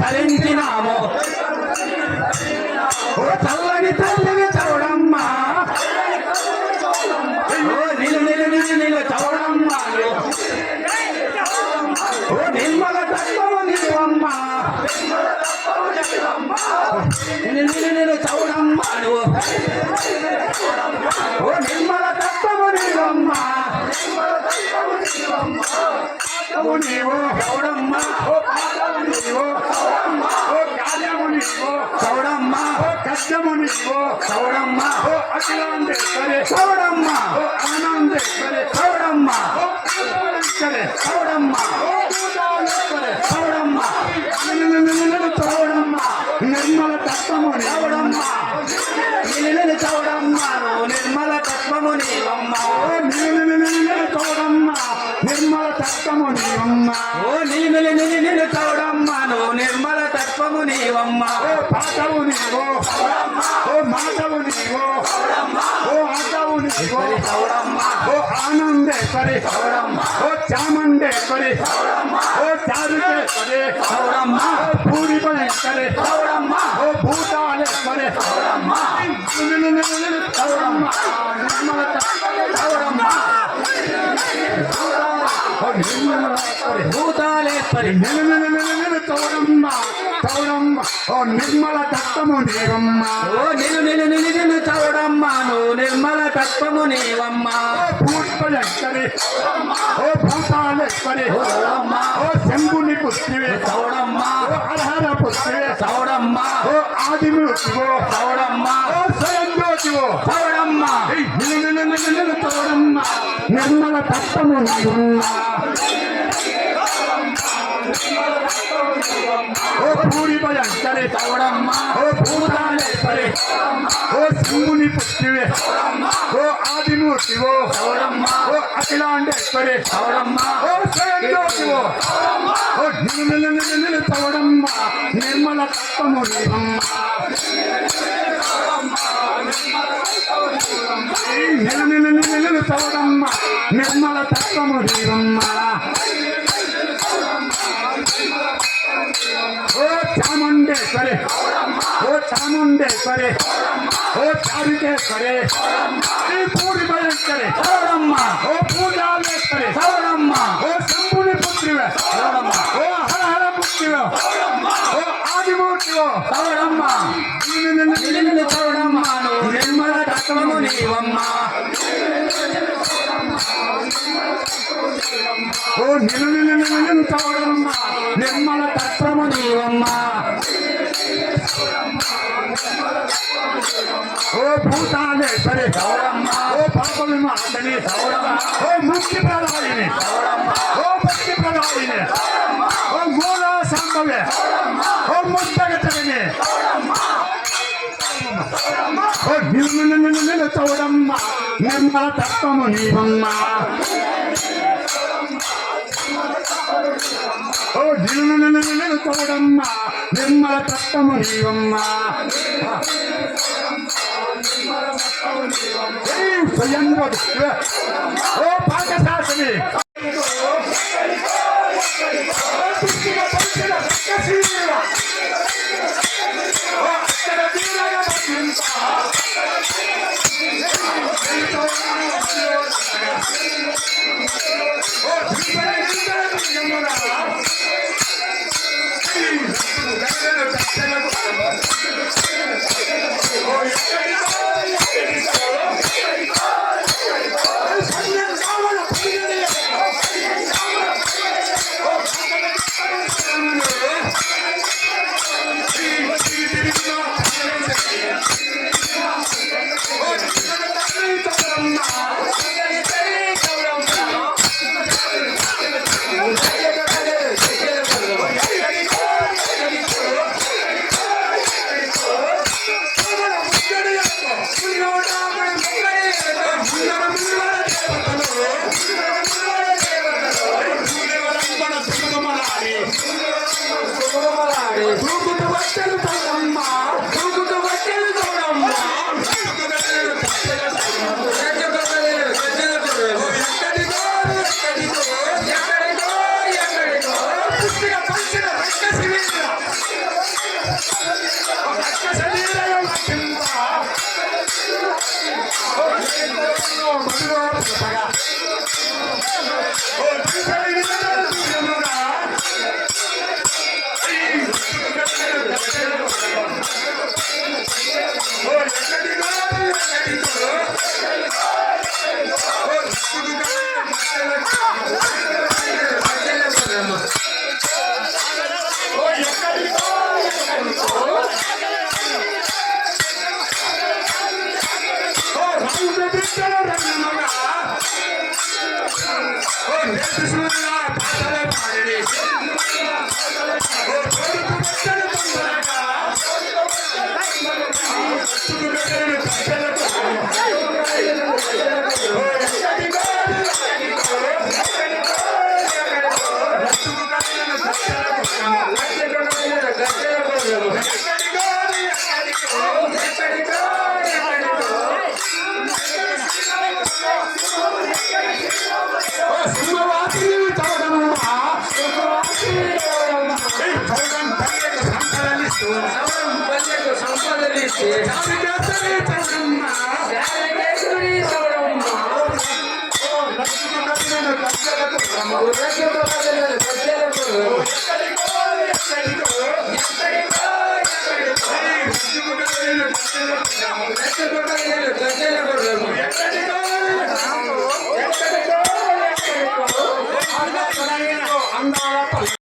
ఫలించినాము ఓ చల్లని చౌడమ్మ నిలు నిలు నిలు నిలు చౌడమ్మ నిర్మల తత్వము నీవమ్మ. నిలు నిలు నిలు చౌడమ్మ నువ్వు. తత్వము నీవు గౌడమ్మ. ఓ పాదము నీవు ఓ కార్యము నీవు గౌడమ్మ. ఓ కష్టము నీవు గౌడమ్మ. ఓ అఖిలాండేశ్వరి గౌడమ్మ. ఓ ఆనందేశ్వరి గౌడమ్మ. ఓ ఆనందేశ్వరి గౌడమ్మ. ఓ భూతాలేశ్వరి గౌడమ్మ. నిన్ను చౌడమ్మ నిర్మల తత్వము చౌడమ్మ నిన్ను చౌడమ్మ నిర్మల తత్వము నీవమ్మ. తత్వము నీవమ్మ ఓ నీను నిన్ను చౌడమ్మ నువ్వు నిర్మల తత్వము నీవమ్మ. ఓ పాటవు నీవు ఓ మాటవు నీవు ఓ ఆటవు నీవు. ఓ ఆనందేశ్వరి ఓ చాముండేశ్వరి ఓ చారుకేశ్వరి ఓ పూరి పనేశ్వరి చౌడమ్మ ఓ భూతాలేశ్వరి. చౌడమ్మ భూతాలేశ్వరి చౌడమ్మ చౌడమ్మ ఓ నిర్మల తత్వము నీవమ్మ ఓ నిలు నిలు నిలు నిలు చౌడమ్మ నువ్వు నిర్మల తత్వము నీవమ్మ ఓ భూత్పలేశ్వరి ఓ భూతాలేశ్వరి ఓ శంభుని పుత్రివే చౌడమ్మ ఓ హరహర పుత్రివే చౌడమ్మ ఓ ఆదిమూర్తివో చౌడమ్మ ఓ స్వయం జ్యోతివో చౌడమ్మ నిలు నిలు నిలు నిలు నిర్మల తత్వము నీవమ్మ ఓ పూరి భయంకరే చౌడమ్మ ఓ భూతాలే పరే ఓ శంభుని పుట్టివే ఓ ఆదిమూర్తివో ఓ అఖిలాండేశ్వరి చౌడమ్మ ఓ స్వయం జ్యోతివో ఓ నిలు నిలు నిలు నిలు చౌడమ్మ నిర్మల. తత్వము నీవమ్మ నిలు నిలు నిలు నిలు నిర్మల. తత్వము నీవమ్మ ఓ చాముండేశ్వరి ఓ చారుకేశ్వరి ఈ పూరి భయంకరి చౌడమ్మ ఓ పూజాలేశ్వరి చౌడమ్మ ఓ శంభుని పుత్రివే చౌడమ్మ ఓ హరహర పుత్రివే ఓ ఆదిమూర్తివో చౌడమ్మ నిన్ను చౌడమ్మ నిర్మల తత్వము నీవమ్మ ఓ నిలు భూతాలేశ్వరి చౌడమ్మ ఓ పాప విమాతని చౌడమ్మ ఓ ముక్తి ప్రదాయిని చౌడమ్మ ఓ భక్తి ప్రదాయిని ఓ గోళ సంభవే ఓ ముత్తగతని ఓ నిలు నిలు నిలు నిలు చౌడమ్మ నిర్మల తత్వము నీవమ్మ ఓ నిలు నిలు నిలు నిలు చౌడమ్మ నిర్మల తత్వము నీవమ్మ ఏ స్వయం వధువే. ఓ పాకశాసని ఓ ఓ సంపదలిస్తే దాని